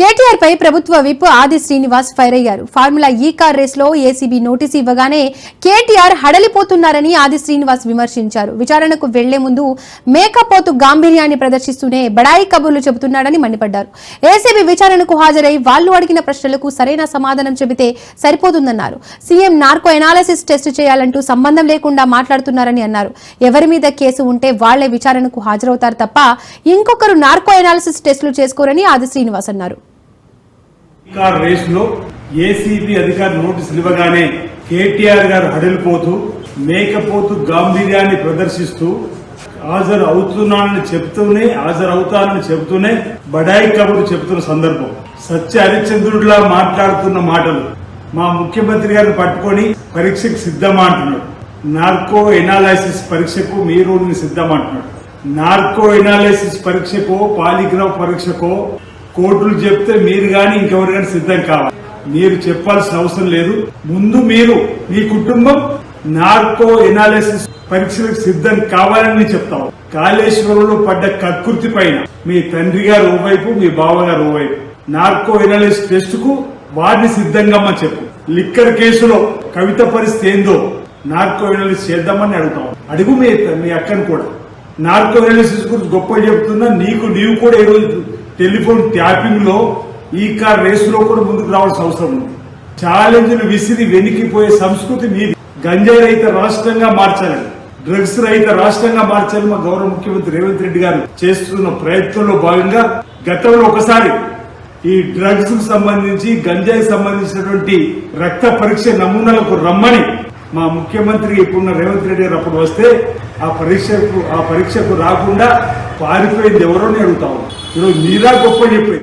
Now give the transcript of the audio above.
కేటీఆర్ పై ప్రభుత్వ whip Adi Srinivas fire అయ్యారు. Formula E car రేస్లో ఏసీబీ నోటీసు ఇవ్వగానే కేటీఆర్ హడలిపోతున్నారని ఆది శ్రీనివాస్ విమర్శించారు. విచారణకు వెళ్ళే ముందు మేకపోతు గాంభీర్యాన్ని ప్రదర్శిస్తూనే బడాయి కబుర్లు చెబుతున్నాడని మండిపడ్డారు. ఏసీబీ విచారణకు హాజరై వాళ్ళు అడిగిన ప్రశ్నలకు సరైన సమాధానం చెబితే సరిపోతుందన్నారు. సీఎం నార్కో ఎనాలిసిస్ టెస్ట్ చేయాలంటూ సంబంధం లేకుండా మాట్లాడుతున్నారని అన్నారు. ఎవరి మీద కేసు ఉంటే వాళ్ళే విచారణకు హాజరవుతారు తప్ప ఇంకొకరు నార్కో ఎనాలిసిస్ టెస్టులు చేసుకోరని ఆది శ్రీనివాస్ అన్నారు. కార్ రేస్లో ఏసీబీ అధికారి నోటీసులు ఇవ్వగానే కేటీఆర్ గారు హడలిపోతూ మేకపోతూ గాంభీర్యాన్ని ప్రదర్శిస్తూ హాజరు అవుతున్నానని చెప్తూనే హాజరు అవుతానని చెబుతూనే బడాయి కబురు చెబుతున్న సందర్భం. సత్య హరిశ్చంద్రుడిలా మాట్లాడుతున్న మాటలు మా ముఖ్యమంత్రి గారిని పట్టుకొని పరీక్షకు సిద్ధమా అంటున్నాడు. నార్కో ఎనాలైసిస్ పరీక్షకు మీరు సిద్ధమా అంటున్నాడు. నార్కో ఎనాలైసిస్ పరీక్షకో పాలిగ్రాఫ్ పరీక్షకో కోర్టులు చెప్తే మీరు గాని ఇంకెవరు కానీ సిద్ధం కావాలి. మీరు చెప్పాల్సిన అవసరం లేదు. ముందు మీరు మీ కుటుంబం నార్కో ఎనాలిసిస్ పరీక్షలకు సిద్ధం కావాలని చెప్తాం. కాళేశ్వరంలో పడ్డ కకృతి పైన మీ తండ్రి గారు ఓవైపు మీ బావగారు ఓవైపు. నార్కో ఎనాలిసిస్ టెస్ట్కు వారిని సిద్ధంగా చెప్పు. లిక్కర్ కేసులో కవిత పరిస్థితి ఏందో నార్కో ఎనాలిసిస్ చేద్దామని అడుగుతాం. అడుగు మీ మీ అక్కను కూడా. నార్కో ఎనాలిసిస్ గురించి గొప్ప చెప్తున్నా నీకు నీవు కూడా ఈ రోజు టెలిఫోన్ ట్యాపింగ్లో ఈ కార్ రేసులో కూడా ముందుకు రావాల్సిన అవసరం ఉంది. ఛాలెంజ్లు విసిరి వెనికిపోయే సంస్కృతి మీది. గంజాయి రహిత రాష్ట్రంగా మార్చాలి. డ్రగ్స్ రహిత రాష్ట్రంగా మార్చాలి మా గౌరవ ముఖ్యమంత్రి రేవంత్ రెడ్డి గారు చేస్తున్న ప్రయత్నంలో భాగంగా గతంలో ఒకసారి ఈ డ్రగ్స్కు సంబంధించి గంజాయి సంబంధించినటువంటి రక్త పరీక్ష నమూనాలకు రమ్మని మా ముఖ్యమంత్రి ఇప్పుడున్న రేవంత్ రెడ్డి గారు అప్పుడు వస్తే ఆ పరీక్షకు ఆ పరీక్షకు రాకుండా పారిపోయింది ఎవరో నేను అడుగుతా ఈరోజు మీరా గొప్ప చెప్పింది.